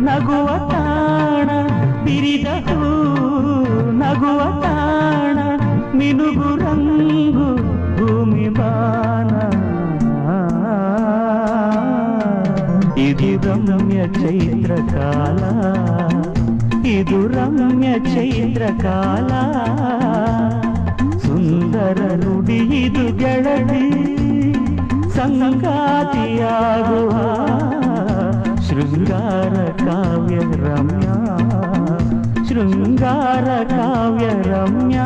ನಗುವ ತಾಣ ಬಿರಿದ ಹೂ ನಗುವ ತಾಣ ಮಿನುಗು ರಂಗು ಇದು ರಮ್ಯ ಚೈತ್ರ ಕಾಲ ಇದು ರಮ್ಯ ಚೈತ್ರ ಕಾಲ ಸುಂದರ ನುಡಿ ಇದು ಗೆಳತಿ ಸಂಗಾತಿಯಾಗುವ ಶೃಂಗಾರ ಕಾವ್ಯ ರಮ್ಯ ಶೃಂಗಾರ ಕಾವ್ಯ ರಮ್ಯ